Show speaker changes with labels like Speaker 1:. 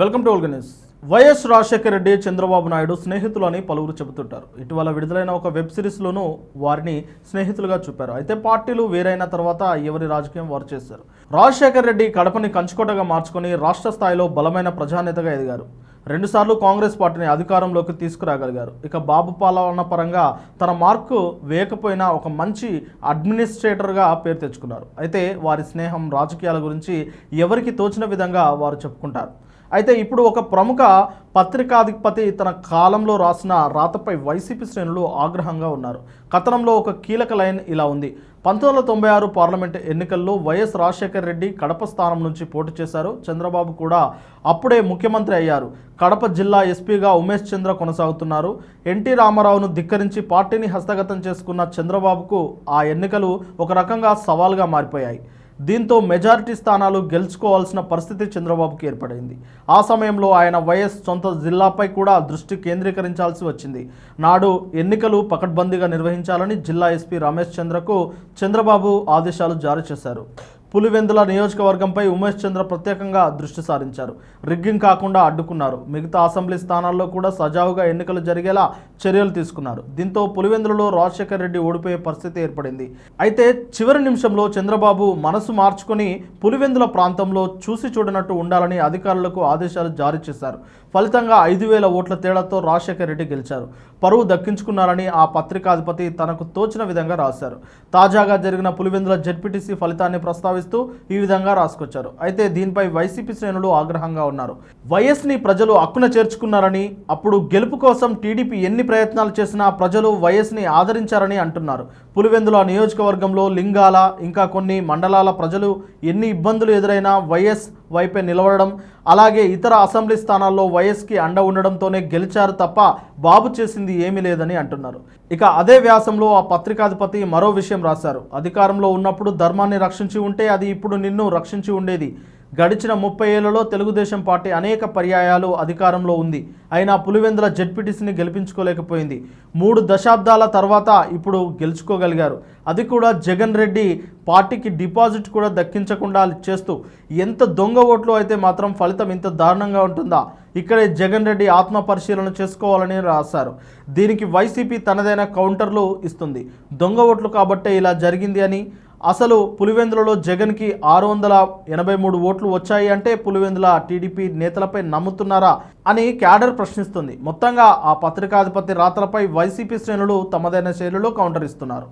Speaker 1: Welcome to ఓల్గనీస్ YS Rajasekhara Reddy Chandrababu Naidu స్నేహితులు అని పలువురు చెబుతుంటారు. ఇటీవల విడుదలైన ఒక వెబ్ సిరీస్లోనూ వారిని స్నేహితులుగా చూపారు. అయితే పార్టీలు వేరైన తర్వాత ఎవరి రాజకీయం వారు చేశారు? రాజశేఖర రెడ్డి కడపని కంచుకోటగా మార్చుకొని రాష్ట్ర స్థాయిలో బలమైన ప్రజానేతగా ఎదిగారు. రెండుసార్లు కాంగ్రెస్ పార్టీని అధికారంలోకి తీసుకురాగలిగారు. ఇక బాబు పాలన పరంగా తన మార్కు వేయకపోయినా ఒక మంచి అడ్మినిస్ట్రేటర్గా పేరు తెచ్చుకున్నారు. అయితే వారి స్నేహం రాజకీయాల గురించి ఎవరికి తోచిన విధంగా వారు చెప్పుకుంటారు. అయితే ఇప్పుడు ఒక ప్రముఖ పత్రికాధిపతి తన కాలంలో రాసిన రాతపై వైసీపీ శ్రేణులు ఆగ్రహంగా ఉన్నారు. కథనంలో ఒక కీలక లైన్ ఇలా ఉంది. పంతొమ్మిది వందల తొంభై ఆరు పార్లమెంటు ఎన్నికల్లో వైఎస్ రాజశేఖర రెడ్డి కడప స్థానం నుంచి పోటీ చేశారు. చంద్రబాబు కూడా అప్పుడే ముఖ్యమంత్రి అయ్యారు. కడప జిల్లా ఎస్పీగా ఉమేష్ చంద్ర కొనసాగుతున్నారు. ఎన్టీ రామారావును ధిక్కరించి పార్టీని హస్తగతం చేసుకున్న చంద్రబాబుకు ఆ ఎన్నికలు ఒక రకంగా సవాల్గా మారిపోయాయి. దీంతో మెజారిటీ స్థానాలు గెలుచుకోవాల్సిన పరిస్థితి చంద్రబాబుకి ఏర్పడింది. ఆ సమయంలో ఆయన వైఎస్ సొంత జిల్లాపై కూడా దృష్టి కేంద్రీకరించాల్సి వచ్చింది. నాడు ఎన్నికలు పకడ్బందీగా నిర్వహించాలని జిల్లా ఎస్పీ రమేష్ చంద్రకు చంద్రబాబు ఆదేశాలు జారీ చేశారు. పులివెందుల నియోజకవర్గంపై ఉమేష్ చంద్ర ప్రత్యేకంగా దృష్టి సారించారు. రిగ్గింగ్ కాకుండా అడ్డుకున్నారు. మిగతా అసెంబ్లీ స్థానాల్లో కూడా సజావుగా ఎన్నికలు జరిగేలా చర్యలు తీసుకున్నారు. దీంతో పులివెందులలో రాజశేఖర్ రెడ్డి ఓడిపోయే పరిస్థితి ఏర్పడింది. అయితే చివరి నిమిషంలో చంద్రబాబు మనసు మార్చుకుని పులివెందుల ప్రాంతంలో చూసి చూడనట్టు ఉండాలని అధికారులకు ఆదేశాలు జారీ చేశారు. ఫలితంగా ఐదు వేల ఓట్ల తేడాతో రాజశేఖర్ రెడ్డి గెలిచారు. పరువు దక్కించుకున్నారని ఆ పత్రికాధిపతి తనకు తోచిన విధంగా రాశారు. తాజాగా జరిగిన పులివెందుల జడ్పీటీసీ ఫలితాన్ని భావిస్తూ ఈ విధంగా రాసుకొచ్చారు. అయితే దీనిపై వైసీపీ శ్రేణులు ఆగ్రహంగా ఉన్నారు. వైఎస్ని ప్రజలు హక్కున చేర్చుకున్నారని అప్పుడు గెలుపు కోసం టీడీపీ ఎన్ని ప్రయత్నాలు చేసినా ప్రజలు వైఎస్ని ఆదరించారని అంటున్నారు. పులివెందుల నియోజకవర్గంలో లింగాల ఇంకా కొన్ని మండలాల ప్రజలు ఎన్ని ఇబ్బందులు ఎదురైనా వైఎస్ వైపే నిలవడం అలాగే ఇతర అసెంబ్లీ స్థానాల్లో వైఎస్కి అండ ఉండడంతోనే గెలిచారు తప్ప బాబు చేసింది ఏమీ లేదని అంటున్నారు. ఇక అదే వ్యాసంలో ఆ పత్రికాధిపతి మరో విషయం రాశారు. అధికారంలో ఉన్నప్పుడు ధర్మాన్ని రక్షించి ఉంటే అది ఇప్పుడు నిన్ను రక్షించి ఉండేది. గడిచిన ముప్పై ఏళ్ళలో తెలుగుదేశం పార్టీ అనేక పర్యాయాలు అధికారంలో ఉంది. అయినా పులివెందుల జెడ్పీటీసీని గెలిపించుకోలేకపోయింది. మూడు దశాబ్దాల తర్వాత ఇప్పుడు గెలుచుకోగలిగారు. అది కూడా జగన్ రెడ్డి పార్టీకి డిపాజిట్ కూడా దక్కించకుండా చేస్తూ ఎంత దొంగ ఓట్లు అయితే మాత్రం ఫలితం ఇంత దారుణంగా ఉంటుందా? ఇక్కడే జగన్ రెడ్డి ఆత్మ పరిశీలన చేసుకోవాలని రాశారు. దీనికి వైసీపీ తనదైన కౌంటర్లు ఇస్తుంది. దొంగ ఓట్లు కాబట్టే ఇలా జరిగింది అని అసలు పులివెందులలో జగన్కి ఆరు వందల ఎనభై మూడు ఓట్లు వచ్చాయి అంటే పులివెందుల టీడీపీ నేతలపై నమ్ముతున్నారా అని క్యాడర్ ప్రశ్నిస్తుంది. మొత్తంగా ఆ పత్రికాధిపతి రాతలపై వైసీపీ శ్రేణులు తమదైన శైలిలో కౌంటర్ ఇస్తున్నారు.